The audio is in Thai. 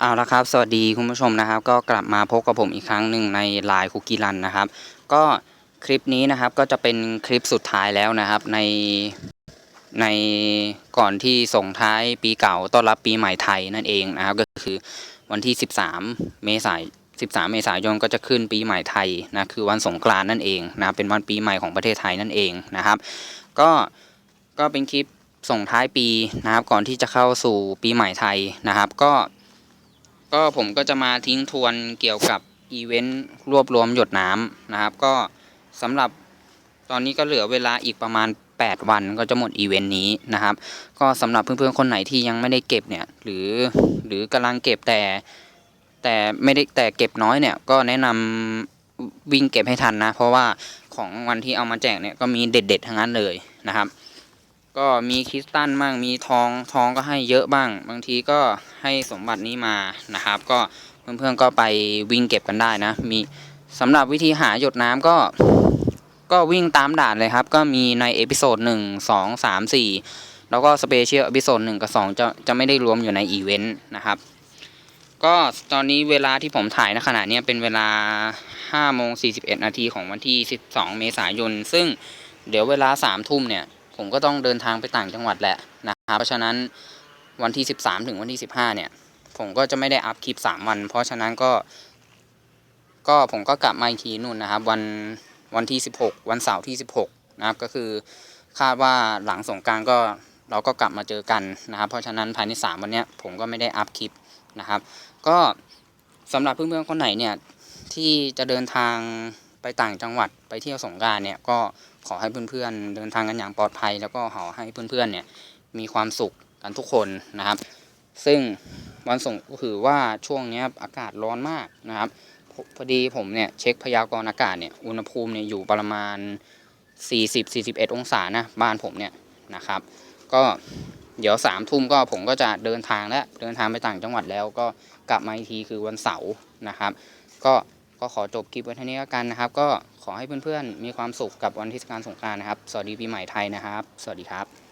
เอาละครับ สวัสดีคุณผู้ชมนะครับ ก็กลับมาพบกับผมอีกครั้งหนึ่งในไลน์คุกกี้รันนะครับ ก็คลิปนี้นะครับก็จะเป็นคลิปสุดท้ายแล้วนะครับ ในในก่อนที่ส่งท้ายปีเก่าต้อนรับปีใหม่ไทยนั่นเองนะครับ ก็คือวันที่ 13 เมษายน13 เมษายนก็จะขึ้นปีใหม่ไทยนะคือวันสงกรานนั่นเองนะเป็นวันปีใหม่ของประเทศไทยนั่นเองนะครับ ก็ก็เป็นคลิปส่งท้ายปีนะครับ ก่อนที่จะเข้าสู่ปีใหม่ไทยนะครับ ก็ ก็ผมก็จะมาทิ้งทวนเกี่ยวกับอีเวนต์รวบรวมหยดน้ำนะครับ ก็สำหรับตอนนี้ก็เหลือเวลาอีกประมาณ 8 วันก็จะหมดอีเวนต์นี้นะครับ ก็สำหรับเพื่อนๆคนไหนที่ยังไม่ได้เก็บเนี่ยหรือหรือกำลังเก็บแต่แต่ไม่ได้แต่เก็บน้อยเนี่ยก็แนะนำวิ่งเก็บให้ทันนะ เพราะว่าของวันที่เอามาแจกเนี่ยก็มีเด็ดๆทั้งนั้นเลยนะครับ ก็มีคริสตัลบ้างมีทองทองก็ให้เยอะบ้าง บางทีก็ให้สมบัตินี้มานะครับ ก็เพื่อนๆก็ไปวิ่งเก็บกันได้นะ มีสำหรับวิธีหาหยดน้ำก็ก็วิ่งตามด่านเลยครับ ก็มีในเอพิโซดหนึ่งสองสามสี่แล้วก็สเปเชียลเอพิโซดหนึ่งกับสองจะจะไม่ได้รวมอยู่ในอีเวนต์นะครับ ก็ตอนนี้เวลาที่ผมถ่ายในขณะนี้เป็นเวลา5โมง41นาทีของวันที่12เมษายน ซึ่งเดี๋ยวเวลา3ทุ่มเนี่ย ผมก็ต้องเดินทางไปต่างจังหวัดแหละนะครับเพราะฉะนั้นวันที่ 13 ถึงวันที่ 15 เนี่ย ผมก็จะไม่ได้อัพคลิป 3 วัน เพราะฉะนั้นก็ ก็ผมก็กลับมาอีกทีนู่นนะครับ วันวันที่ 16 วันเสาร์ที่ 16 นะครับ ก็คือคาดว่าหลังสงกรารก็เราก็กลับมาเจอกันนะครับ เพราะฉะนั้นภายใน 3 วันเนี้ยผมก็ไม่ได้อัพคลิปนะครับ ก็สำหรับเพื่อนๆคนไหนเนี่ยที่จะเดินทาง ไปต่างจังหวัดไปเที่ยวสงการเนี่ยก็ขอให้เพื่อนๆเดินทางกันอย่างปลอดภัย แล้วก็ขอให้เพื่อนๆเนี่ยมีความสุขกันทุกคนนะครับ ซึ่งวันสงก็คือว่าช่วงนี้อากาศร้อนมากนะครับพพอดีผมเนี่ยเช็คพยากรณ์อากาศเนี่ยอุณหภูมิเนี่ยอยู่ประมาณ 40-41 องศานะบ้านผมเนี่ยนะครับ ก็เดี๋ยวสามทุ่มก็ผมก็จะเดินทางแล้วเดินทางไปต่างจังหวัดแล้วก็กลับมาอีกทีคือวันเสาร์นะครับ ก็ ก็ขอจบคลิปไว้เท่านี้แล้วกันนะครับ ก็ขอให้เพื่อนๆมีความสุขกับวันเทศกาลสงกรานต์นะครับ สวัสดีปีใหม่ไทยนะครับ สวัสดีครับ